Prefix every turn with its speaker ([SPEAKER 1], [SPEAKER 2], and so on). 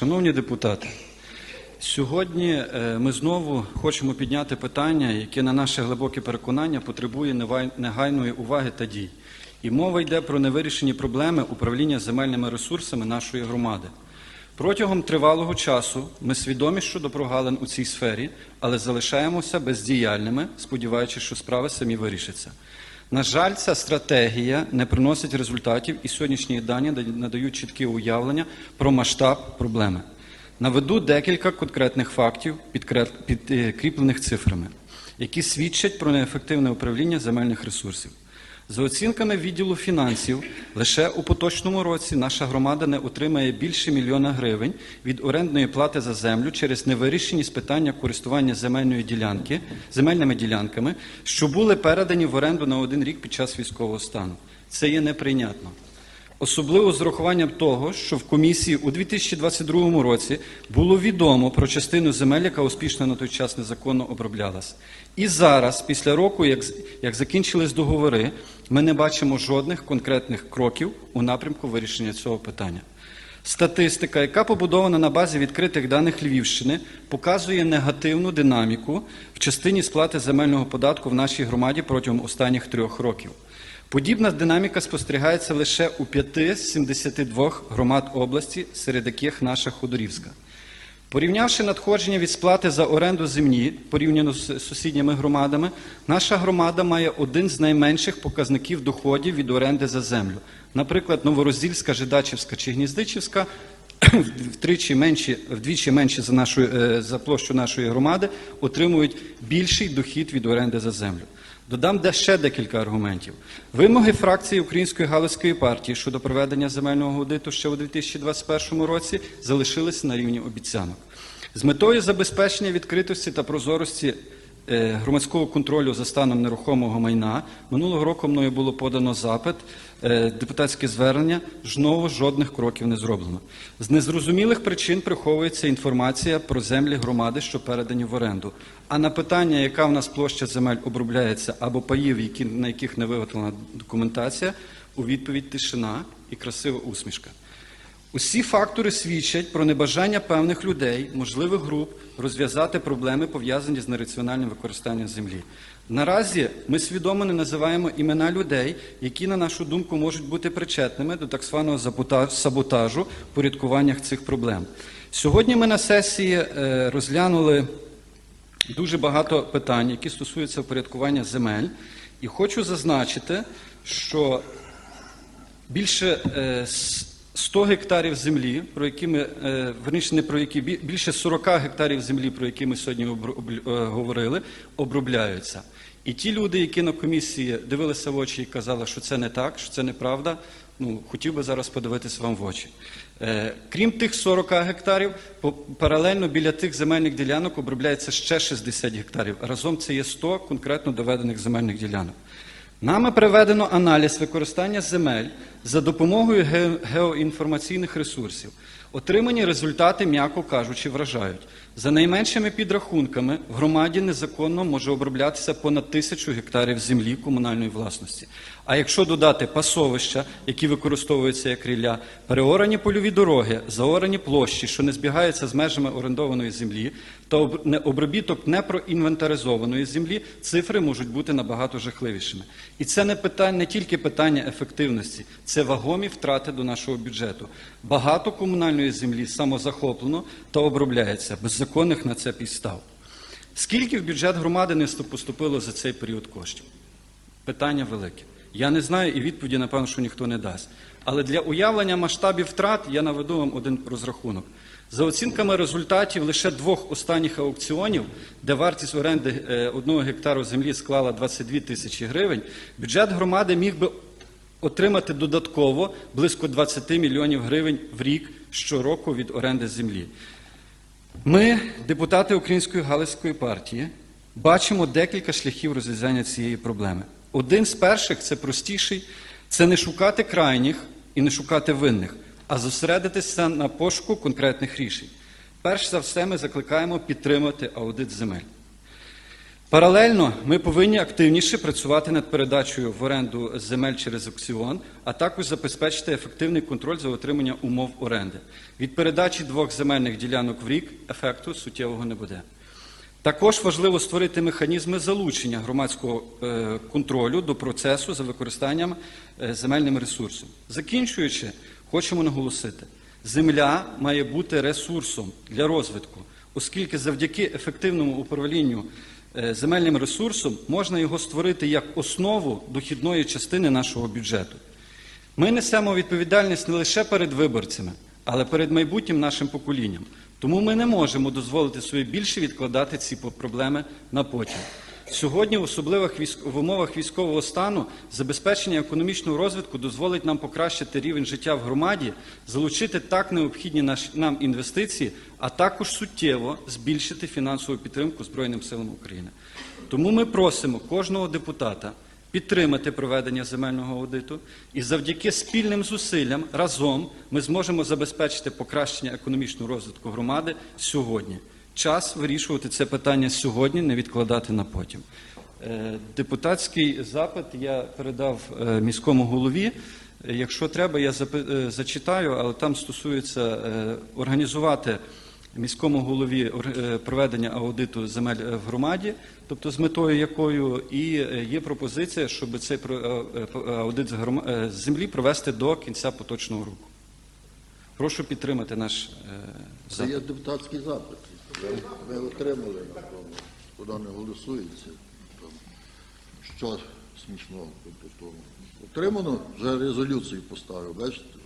[SPEAKER 1] Шановні депутати, сьогодні е, ми знову хочемо підняти питання, яке на наше глибоке переконання потребує негайної уваги та дій. І мова йде про невирішені проблеми управління земельними ресурсами нашої громади. Протягом тривалого часу ми свідомі щодо прогалин у цій сфері, але залишаємося бездіяльними, сподіваючись, що справи самі вирішаться. На жаль, ця стратегія не приносить результатів, і сьогоднішні дані надають чіткі уявлення про масштаб проблеми. Наведу декілька конкретних фактів, підкріплених цифрами, які свідчать про неефективне управління земельних ресурсів. За оцінками відділу фінансів, лише у поточному році наша громада не отримає більше мільйона гривень від орендної плати за землю через невирішеність питання користування земельної ділянки, земельними ділянками, що були передані в оренду на один рік під час військового стану. Це є неприйнятно. Особливо з урахуванням того, що в комісії у 2022 році було відомо про частину земель, яка успішно на той час незаконно оброблялась. І зараз, після року, як, як закінчились договори, ми не бачимо жодних конкретних кроків у напрямку вирішення цього питання. Статистика, яка побудована на базі відкритих даних Львівщини, показує негативну динаміку в частині сплати земельного податку в нашій громаді протягом останніх трьох років. Подібна динаміка спостерігається лише у 5 з 72 громад області, серед яких наша Ходорівська. Порівнявши надходження від сплати за оренду землі порівняно з сусідніми громадами, наша громада має один з найменших показників доходів від оренди за землю. Наприклад, Новороздільська, Жидачівська чи Гніздичівська втричі менші, вдвічі менші за, нашу, е, за площу нашої громади отримують більший дохід від оренди за землю. Додам де ще декілька аргументів. Вимоги фракції Української галузької партії щодо проведення земельного аудиту ще у 2021 році залишилися на рівні обіцянок. З метою забезпечення відкритості та прозорості громадського контролю за станом нерухомого майна минулого року мною було подано запит, е, депутатське звернення, знову жодних кроків не зроблено. З незрозумілих причин приховується інформація про землі громади, що передані в оренду. А на питання, яка в нас площа земель обробляється або паїв, на яких не виготовлена документація, у відповідь тишина і красива усмішка. Усі фактори свідчать про небажання певних людей, можливих груп, розв'язати проблеми, пов'язані з нераціональним використанням землі. Наразі ми свідомо не називаємо імена людей, які, на нашу думку, можуть бути причетними до так званого саботажу в порядкуваннях цих проблем. Сьогодні ми на сесії е, розглянули дуже багато питань, які стосуються впорядкування земель, і хочу зазначити, що більше е, 100 гектарів землі, про які ми е, верніше не про які бі- більше 40 гектарів землі, про які ми сьогодні е, говорили, обробляються. І ті люди, які на комісії дивилися в очі і казали, що це не так, що це неправда, ну хотів би зараз подивитися вам в очі. Е, Крім тих 40 гектарів, паралельно біля тих земельних ділянок обробляється ще 60 гектарів. Разом це є 100 конкретно доведених земельних ділянок. Нами проведено аналіз використання земель за допомогою ге- геоінформаційних ресурсів. Отримані результати, м'яко кажучи, вражають. За найменшими підрахунками, в громаді незаконно може оброблятися понад тисячу гектарів землі комунальної власності. А якщо додати пасовища, які використовуються як рілля, переорані польові дороги, заорані площі, що не збігаються з межами орендованої землі, та обробіток непроінвентаризованої землі, цифри можуть бути набагато жахливішими. І це не питання, не тільки питання ефективності, це вагомі втрати до нашого бюджету. Багато комунальної землі самозахоплено та обробляється без законних на це підстав. Скільки в бюджет громади не поступило за цей період коштів? Питання велике. Я не знаю і відповіді, напевно, що ніхто не дасть. Але для уявлення масштабів втрат я наведу вам один розрахунок. За оцінками результатів лише двох останніх аукціонів, де вартість оренди е, одного гектару землі склала 22 тисячі гривень, бюджет громади міг би отримати додатково близько 20 мільйонів гривень в рік щороку від оренди землі. Ми, депутати Української Галицької партії, бачимо декілька шляхів розв'язання цієї проблеми. Один з перших це простіший це не шукати крайніх і не шукати винних, а зосередитися на пошуку конкретних рішень. Перш за все, ми закликаємо підтримати аудит земель. Паралельно ми повинні активніше працювати над передачею в оренду земель через аукціон, а також забезпечити ефективний контроль за отримання умов оренди. Від передачі двох земельних ділянок в рік ефекту суттєвого не буде. Також важливо створити механізми залучення громадського е, контролю до процесу за використанням е, земельним ресурсом. Закінчуючи, хочемо наголосити: земля має бути ресурсом для розвитку, оскільки завдяки ефективному управлінню е, земельним ресурсом можна його створити як основу дохідної частини нашого бюджету. Ми несемо відповідальність не лише перед виборцями, але перед майбутнім нашим поколінням. Тому ми не можемо дозволити собі більше відкладати ці проблеми на потім. Сьогодні, в особливих військ... в умовах військового стану, забезпечення економічного розвитку дозволить нам покращити рівень життя в громаді, залучити так необхідні наш... нам інвестиції, а також суттєво збільшити фінансову підтримку Збройним силам України. Тому ми просимо кожного депутата підтримати проведення земельного аудиту, і завдяки спільним зусиллям разом ми зможемо забезпечити покращення економічного розвитку громади сьогодні. Час вирішувати це питання сьогодні, не відкладати на потім. Е, Депутатський запит я передав е, міському голові. Е, Якщо треба, я зачитаю, але там стосується організувати міському голові е, проведення аудиту земель е, в громаді, тобто з метою якою і е, є пропозиція, щоб цей аудит з землі провести до кінця поточного року. Прошу підтримати наш е,
[SPEAKER 2] Це є депутатський запит. Ви, ви отримали. Куди не голосується. Що смішного? Отримано, вже резолюцію поставив, бачите?